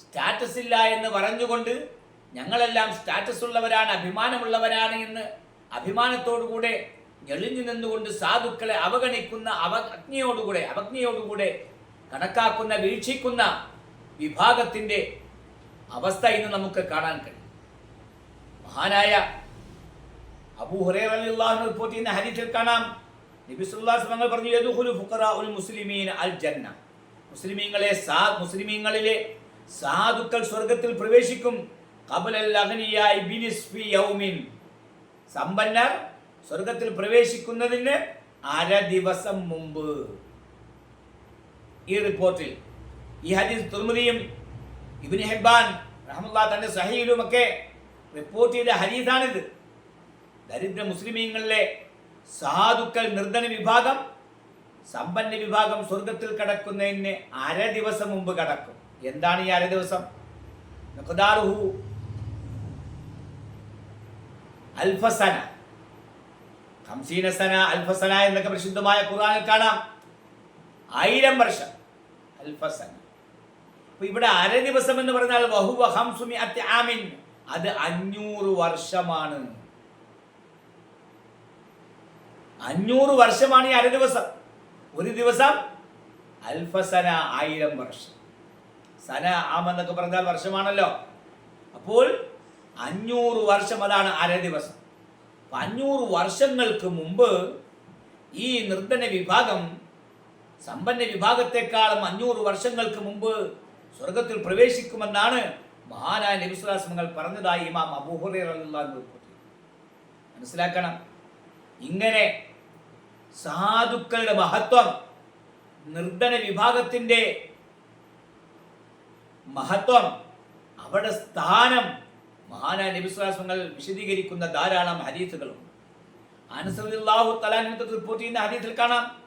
Status ഇല്ല എന്ന് പറഞ്ഞുകൊണ്ട് ഞങ്ങളെല്ലാം സ്റ്റാറ്റസ് ഉള്ളവരാണ് അഭിമാനമുള്ളവരാണ് എന്ന് അഭിമാനത്തോടുകൂടെ ഞെളിഞ്ഞു നിന്നുകൊണ്ട് സാധുക്കളെ അവഗണിക്കുന്ന അവജ്ഞയോടുകൂടെ അവജ്ഞയോടുകൂടെ കണക്കാക്കുന്ന വീക്ഷിക്കുന്ന വിഭാഗത്തിന്റെ അവസ്ഥ ഇന്ന് നമുക്ക് കാണാൻ കഴിയും. മഹാനായ അബൂ ഹുറൈറ അൻഹു റിപ്പോർട്ട് ചെയ്യുന്ന ഹദീസിൽ കാണാം. നബി സല്ലല്ലാഹു അലൈഹി വസല്ലം പറഞ്ഞു മുസ്ലിമീൻ അൽ ജന്ന. മുസ്ലിമീങ്ങളെ സാ മുസ്ലിമീങ്ങളിലെ സാധുക്കൾ സ്വർഗത്തിൽ പ്രവേശിക്കും. സമ്പന്നർ സ്വർഗത്തിൽ പ്രവേശിക്കുന്നതിന് അര ദിവസം മുമ്പ്. ഈ റിപ്പോർട്ടിൽ ഈ ഹദീസ് തുർമുദിയും ഇബ്നു ഹിബ്ബാൻ റഹ്മത്തുള്ളാഹി തന്റെ സഹയിലുമൊക്കെ റിപ്പോർട്ട് ചെയ്ത ഹദീസാണിത്. ദരിദ്ര മുസ്ലിമീങ്ങളിലെ സാധുക്കൾ നിർധന വിഭാഗം സമ്പന്ന വിഭാഗം സ്വർഗത്തിൽ കടക്കുന്നതിന് അര ദിവസം മുമ്പ് കടക്കും. എന്താണ് ഈ അര ദിവസം? മിഖ്ദാറുഹു അൽഫസന. ഹംസീനസന അൽഫസന എന്നൊക്കെ പ്രസിദ്ധമായ ഖുർആനിൽ കാണാം. ആയിരം വർഷം അൽഫസന. അപ്പൊ ഇവിടെ അര ദിവസം എന്ന് പറഞ്ഞാൽ വഹുവ ഹംസുമി ആമിൻ. അത് അഞ്ഞൂറ് വർഷമാണ്. അഞ്ഞൂറ് വർഷമാണ് ഈ അര ദിവസം. ഒരു ദിവസം അൽഫസന ആയിരം വർഷം. സന ആം എന്നൊക്കെ പറഞ്ഞാൽ വർഷമാണല്ലോ. അപ്പോൾ അഞ്ഞൂറ് വർഷം അതാണ് അര ദിവസം. അഞ്ഞൂറ് വർഷങ്ങൾക്ക് മുമ്പ് ഈ നിർദ്ധന വിഭാഗം സമ്പന്ന വിഭാഗത്തെക്കാളും അഞ്ഞൂറ് വർഷങ്ങൾക്ക് മുമ്പ് സ്വർഗത്തിൽ പ്രവേശിക്കുമെന്നാണ് മഹാനായ നബിസ്വലാസ്മങ്ങൾ പറഞ്ഞതായി ഇമാം ചെയ്യുന്നു. മനസ്സിലാക്കണം. ഇങ്ങനെ സാധുക്കളുടെ മഹത്വം നിർദ്ധന വിഭാഗത്തിന്റെ മഹത്വം അവിടെ സ്ഥാനം. മഹാനായ നബിസ്വലാസ്മങ്ങൾ വിശദീകരിക്കുന്ന ധാരാളം ഹരീസുകളുണ്ട് അനസറുല്ലാഹു തലാനിനത്ത് റിപ്പോർട്ട് ചെയ്യുന്ന ഹരീസിൽ കാണാം.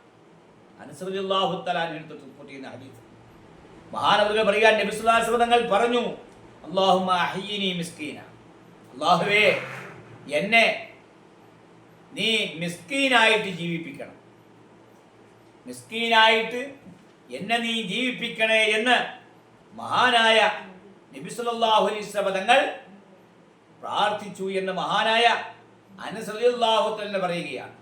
അനസറുല്ലാഹു തലാനിനത്ത് റിപ്പോർട്ട് ചെയ്യുന്ന ഹദീസ്. മഹാനവറുകൾ പറയാൻ നബിസ്വലാസ്മ തങ്ങൾ പറഞ്ഞു അള്ളാഹുമ അഹീനി മിസ്കീന. അള്ളാഹുവേ എന്നെ നീ മിസ്കീനായിട്ട് ജീവിപ്പിക്കണം. മിസ്കീനായിട്ട് എന്നെ നീ ജീവിപ്പിക്കണേ എന്ന് മഹാനായ നബി സല്ലല്ലാഹു അലൈഹി വസല്ലം തങ്ങൾ പ്രാർത്ഥിച്ചു എന്ന് മഹാനായ അനസ് റളിയല്ലാഹു തആല പറയുകയാണ്.